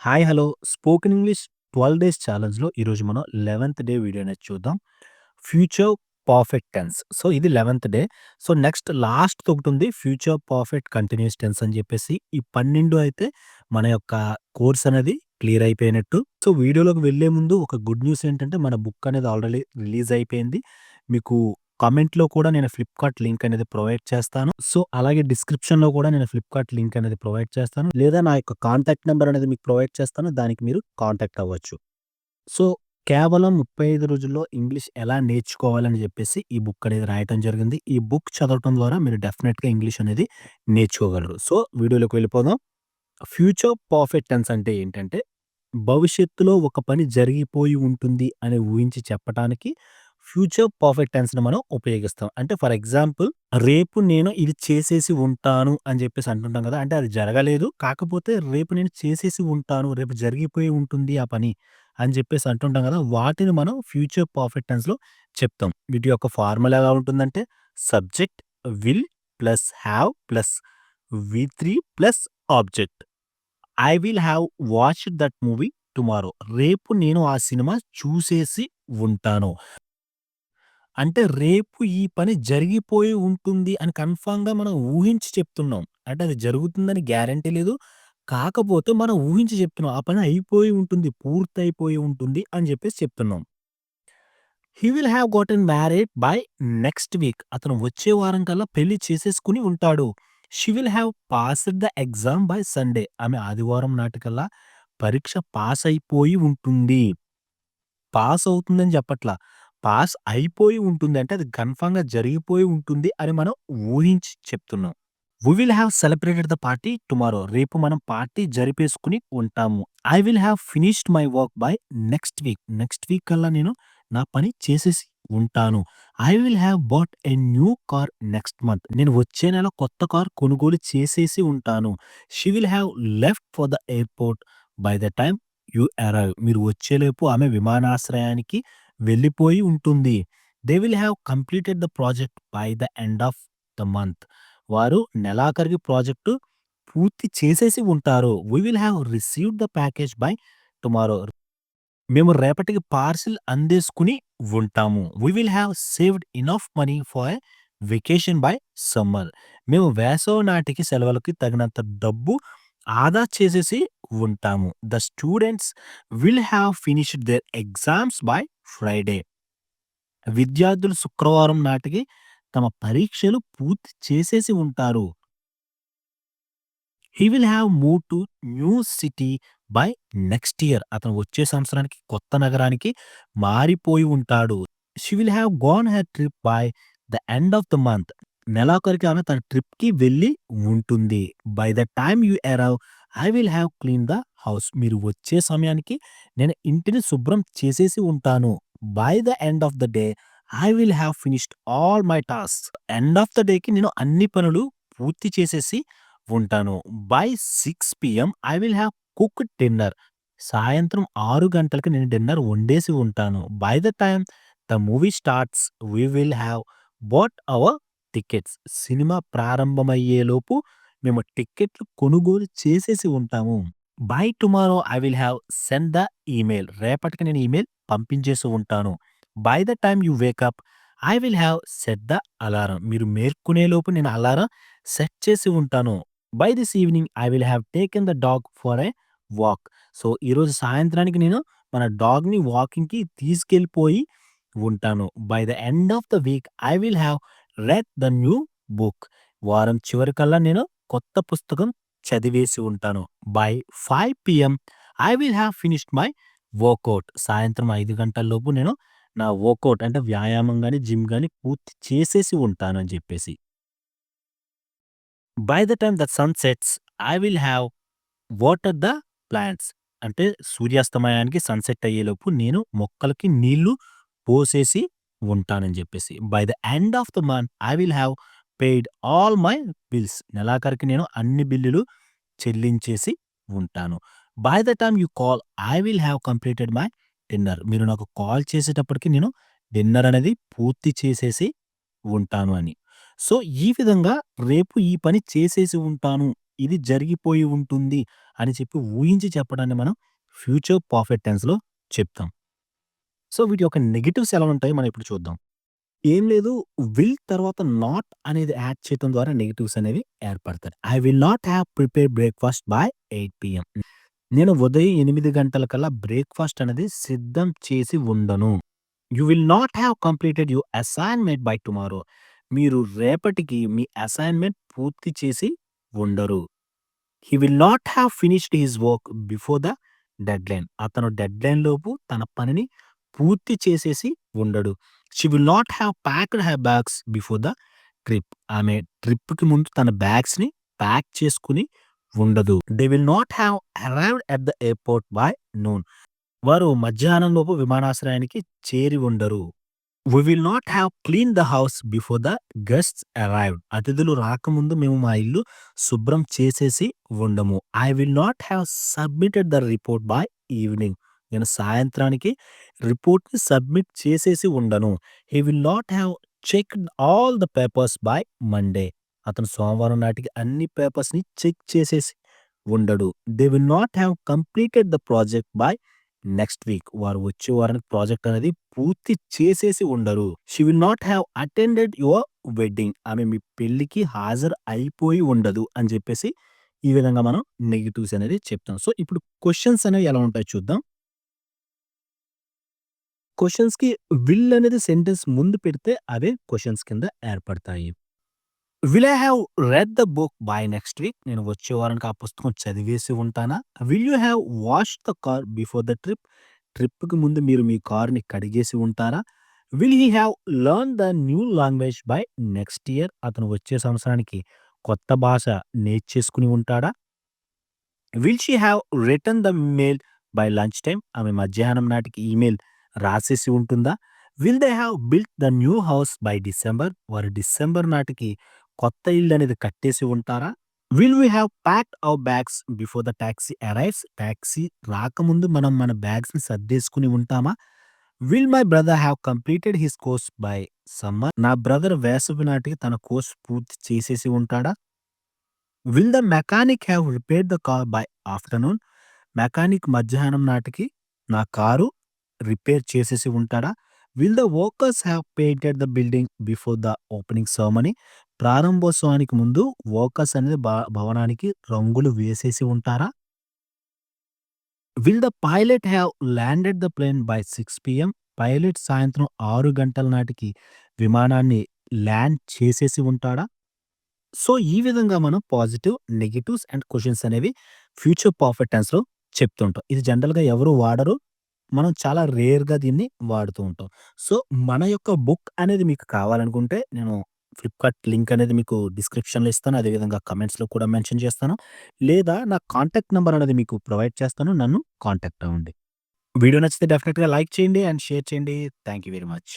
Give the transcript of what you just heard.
Hi! Hello! Spoken English 12 days ఛాలెంజ్‌లో ఈరోజు మనం 11థ్ day video అనేది చూద్దాం. Future perfect tense. సో, ఇది 11థ్ డే. సో, నెక్స్ట్ లాస్ట్తో ఒకటి ఉంది ఫ్యూచర్ పర్ఫెక్ట్ కంటిన్యూస్ టెన్స్ అని చెప్పేసి ఈ 12 అయితే మన యొక్క కోర్స్ అనేది క్లియర్ అయిపోయినట్టు. సో, వీడియోలోకి వెళ్ళే ముందు ఒక గుడ్ న్యూస్ ఏంటంటే మన బుక్ అనేది ఆల్రెడీ రిలీజ్ అయిపోయింది. మీకు కమెంట్లో కూడా నేను ఫ్లిప్‌కార్ట్ లింక్ అనేది ప్రొవైడ్ చేస్తాను. సో, అలాగే డిస్క్రిప్షన్‌లో కూడా నేను ఫ్లిప్‌కార్ట్ లింక్ అనేది ప్రొవైడ్ చేస్తాను. లేదా నా యొక్క కాంటాక్ట్ నెంబర్ అనేది మీకు ప్రొవైడ్ చేస్తాను. దానికి మీరు కాంటాక్ట్ అవ్వచ్చు. సో, కేవలం 35 రోజుల్లో ఇంగ్లీష్ ఎలా నేర్చుకోవాలని చెప్పేసి ఈ బుక్ అనేది రాయటం జరిగింది. ఈ బుక్ చదవటం ద్వారా మీరు డెఫినెట్గా ఇంగ్లీష్ అనేది నేర్చుకోగలరు. సో, వీడియోలోకి వెళ్ళిపోదాం. ఫ్యూచర్ పర్ఫెక్ట్ టెన్స్ అంటే ఏంటంటే, భవిష్యత్తులో ఒక పని జరిగిపోయి ఉంటుంది అని ఊహించి చెప్పటానికి ఫ్యూచర్ పర్ఫెక్ట్ టెన్స్‌ని మనం ఉపయోగిస్తాం. అంటే ఫర్ ఎగ్జాంపుల్ రేపు నేను ఇది చేసేసి ఉంటాను అని చెప్పేసి అంటుంటాం కదా! అంటే అది జరగలేదు. కాకపోతే రేపు నేను చేసేసి ఉంటాను. రేపు జరిగిపోయి ఉంటుంది ఆ పని అని చెప్పేసి అంటుంటాం కదా! వాటిని మనం ఫ్యూచర్ పర్ఫెక్ట్ టెన్స్‌లో చెప్తాం. వీటి యొక్క ఫార్ములాగా ఉంటుందంటే subject will plus have plus V three plus object. I will have watched that movie tomorrow. రేపు నేను ఆ సినిమా చూసేసి ఉంటాను. అంటే రేపు ఈ పని జరిగిపోయి ఉంటుంది అని కన్ఫర్మ్‌గా మనం ఊహించి చెప్తున్నాం. అంటే అది జరుగుతుందని గ్యారంటీ లేదు. కాకపోతే మనం ఊహించి చెప్తున్నాం. ఆ పని అయిపోయి ఉంటుంది. పూర్తయిపోయి ఉంటుంది అని చెప్పేసి చెప్తున్నాం. He will have gotten married by next week. అతను వచ్చే వారం కల్లా పెళ్ళి చేసేసుకుని ఉంటాడు. She will have passed the exam by Sunday. ఆమె ఆదివారం నాటికల్లా పరీక్ష పాస్ అయిపోయి ఉంటుంది. పాస్ అవుతుందని చెప్పట్లా. పాస్ అయిపోయి ఉంటుందంటే అది కన్ఫామ్గా జరిగిపోయి ఉంటుంది అని మనం ఊహించి చెప్తున్నాం. We will have celebrated the party tomorrow. రేపు మనం పార్టీ జరిపేసుకుని ఉంటాము. I will have finished my work by next week. Next week కల్లా నేను నా పని చేసేసి ఉంటాను. I will have bought a new car next month. నేను వచ్చే నెల కొత్త కార్ కొనుగోలు చేసేసి ఉంటాను. She will have left for the airport by the time you arrive. మీరు వచ్చేలోపు ఆమె విమానాశ్రయానికి వెళ్ళిపోయి ఉంటుంది. They will have completed the project by the end of the month. వారు నెలాఖరికి ప్రాజెక్టు పూర్తి చేసేసి ఉంటారు. We will have received the package by tomorrow. మేము రేపటికి పార్సిల్ అందేసుకుని ఉంటాము. We will have saved enough money for a vacation by summer. మేము వేసవి నాటికి సెలవులకి తగినంత డబ్బు ఆదా చేసేసి ఉంటాము. The students will have finished their exams by Friday. విద్యార్థులు శుక్రవారం నాటికి తమ పరీక్షలు పూర్తి చేసేసి ఉంటారు. He will have move to new city by next year. అతను వచ్చే సంవత్సరానికి కొత్త నగరానికి మారిపోయి ఉంటాడు. She will have gone her trip by the end of the month. నెలాఖరికి ఆమె తన ట్రిప్‌కి వెళ్ళి ఉంటుంది. By the time you arrive I will have clean the house. మీరు వచ్చే సమయానికి నేను ఇంటిని శుభ్రం చేసేసి ఉంటాను. By the end of the day I will have finished all my task end of the డేకి నేను అన్ని పనులు పూర్తి చేసేసి ఉంటాను. By six PM I will have cook dinner. సాయంత్రం ఆరు గంటలకు నేను డిన్నర్ వండేసి ఉంటాను. By the time the movie starts we will have bought our tickets. Cinema ప్రారంభమయ్యేలోపు మేము టికెట్లు కొనుగోలు చేసేసి ఉంటాము. By tomorrow I will have send the email. రేపటికి నేను ఈమెయిల్ పంపించేసి ఉంటాను. By the time you wake up I will have set the alarm. మీరు మేల్కొనేలోపు నేను అలారం సెట్ చేసి ఉంటాను. By this evening I will have taken the dog for a walk. So, ఈరోజు సాయంత్రానికి నేను మన డాగ్‌ని వాకింగ్‌కి తీసుకెళ్ళిపోయి ఉంటాను. By the end of the week I will have read the new book. వారం చివరికల్లా నేను కొత్త పుస్తకం చదివేసి ఉంటాను. By five PM I will have finished my workout. సాయంత్రం ఐదు గంటల్లోపు నేను నా వర్కౌట్ అంటే వ్యాయామం కానీ జిమ్ గాని పూర్తి చేసేసి ఉంటాను అని చెప్పేసి. By the time the sun sets I will have water the plants. అంటే సూర్యాస్తమయానికి సన్‌సెట్ అయ్యేలోపు నేను మొక్కలకి నీళ్ళు పోసేసి ఉంటానని చెప్పేసి. By the end of the month I will have paid all my bills. నెలాఖరికి నేను అన్ని బిల్లులు చెల్లించేసి ఉంటాను. By the time you call I will have completed my dinner. మీరు నాకు కాల్ చేసేటప్పటికి నేను డిన్నర్ అనేది పూర్తి చేసేసి ఉంటాను అని. సో, ఈ విధంగా రేపు ఈ పని చేసేసి ఉంటాను. ఇది జరిగిపోయి ఉంటుంది అని చెప్పి ఊహించి చెప్పడాన్ని మనం ఫ్యూచర్ పర్ఫెక్ట్ టెన్స్‌లో చెప్తాం. సో, వీటి యొక్క నెగిటివ్స్ ఎలా ఉంటాయో మనం ఇప్పుడు చూద్దాం. ఏం లేదు విల్ తర్వాత నాట్ అనేది యాడ్ చేయటం ద్వారా నెగిటివ్స్ అనేవి ఏర్పడతాయి. I will not have prepare breakfast by eight PM. నేను ఉదయం 8 గంటలకల్లా బ్రేక్‌ఫాస్ట్ అనేది సిద్ధం చేసి ఉండను. You will not have completed your assignment by tomorrow. మీరు రేపటికి మీ అసైన్‌మెంట్ పూర్తి చేసి ఉండరు. He will not have finished his work before the deadline. అతను డెడ్‌లైన్ లోపు తన పనిని పూర్తి చేసేసి ఉండడు. She will not have packed have bags before the trip. ఆమె ట్రిప్‌కి ముందు తన బ్యాగ్స్‌ని ప్యాక్ చేసుకుని ఉండదు. They will not have arrived at the airport by noon. వారు మధ్యాహ్నం లోపు విమానాశ్రయానికి చేరి ఉండరు. We will not have clean the house before the guests arrived. అతిథులు రాకముందు మేము మా ఇల్లు శుభ్రం చేసేసి ఉండము. I will not have submitted the report by evening. నేను సాయంత్రానికి రిపోర్ట్‌ని సబ్మిట్ చేసేసి ఉండను. He will not have checked all the papers by Monday. అతను సోమవారం నాటికి అన్ని పేపర్స్‌ని చెక్ చేసేసి ఉండడు. They will not have completed the project by next week. వారు వచ్చే వారానికి ప్రాజెక్ట్ అనేది పూర్తి చేసేసి ఉండరు. She will not have attended your wedding. ఆమె మీ పెళ్ళికి హాజరు అయిపోయి ఉండదు అని చెప్పేసి ఈ విధంగా మనం నెగిటివ్స్ అనేది చెప్తాం. సో, ఇప్పుడు క్వశ్చన్స్ అనేవి ఎలా ఉంటాయో చూద్దాం. క్వశ్చన్స్కి విల్ అనేది సెంటెన్స్ ముందు పెడితే అవే క్వశ్చన్స్ కింద ఏర్పడతాయి. Will I have read the book by next week. నేను వచ్చే వారానికి ఆ పుస్తకం చదివేసి ఉంటానా? Will you have wash the car before the trip. ట్రిప్‌కి ముందు మీరు మీ కారుని కడిగేసి ఉంటారా? Will he have learn the new language by next year. అతను వచ్చే సంవత్సరానికి కొత్త భాష నేర్చేసుకుని ఉంటాడా? Will she have return the mail by lunch time ఆమె మధ్యాహ్నం నాటికి ఈమెయిల్ రాసేసి ఉంటుందా? Will they have built the new house by December. వారు డిసెంబర్ నాటికి కొత్త ఇల్లు అనేది కట్టేసి ఉంటారా? Will we have packed our bags before the taxi arrives. Taxi రాకముందు మనం మన బ్యాగ్స్‌ని సర్దేసుకుని ఉంటామా? Will my brother have completed his course by summer. నా బ్రదర్ వేసవి నాటికి తన కోర్స్ పూర్తి చేసేసి ఉంటాడా? Will the mechanic have repair the car by afternoon. Mechanic మధ్యాహ్నం నాటికి నా కారు రిపేర్ చేసేసి ఉంటాడా? Will the workers have painted the building before the opening ceremony. ప్రారంభోత్సవానికి ముందు వర్కర్స్ అనేది భవనానికి రంగులు వేసేసి ఉంటారా? Will the pilot have landed the plane by six PM. Pilot సాయంత్రం ఆరు గంటల నాటికి విమానాన్ని ల్యాండ్ చేసేసి ఉంటాడా? సో, ఈ విధంగా మనం పాజిటివ్, నెగిటివ్స్ అండ్ క్వశ్చన్స్ అనేవి ఫ్యూచర్ పర్ఫెక్ట్ టెన్స్‌లో చెప్తుంటాం. ఇది జనరల్‌గా ఎవరు వాడరు. మనం చాలా రేర్‌గా దీన్ని వాడుతూ ఉంటాం. సో, మన యొక్క బుక్ అనేది మీకు కావాలనుకుంటే నేను ఫ్లిప్‌కార్ట్ లింక్ అనేది మీకు డిస్క్రిప్షన్‌లో ఇస్తాను. అదేవిధంగా కమెంట్స్లో కూడా మెన్షన్ చేస్తాను. లేదా నా కాంటాక్ట్ నంబర్ అనేది మీకు ప్రొవైడ్ చేస్తాను. నన్ను కాంటాక్ట్ అవ్వండి. వీడియో నచ్చితే డెఫినిట్‌గా లైక్ చేయండి అండ్ షేర్ చేయండి. Thank you very much.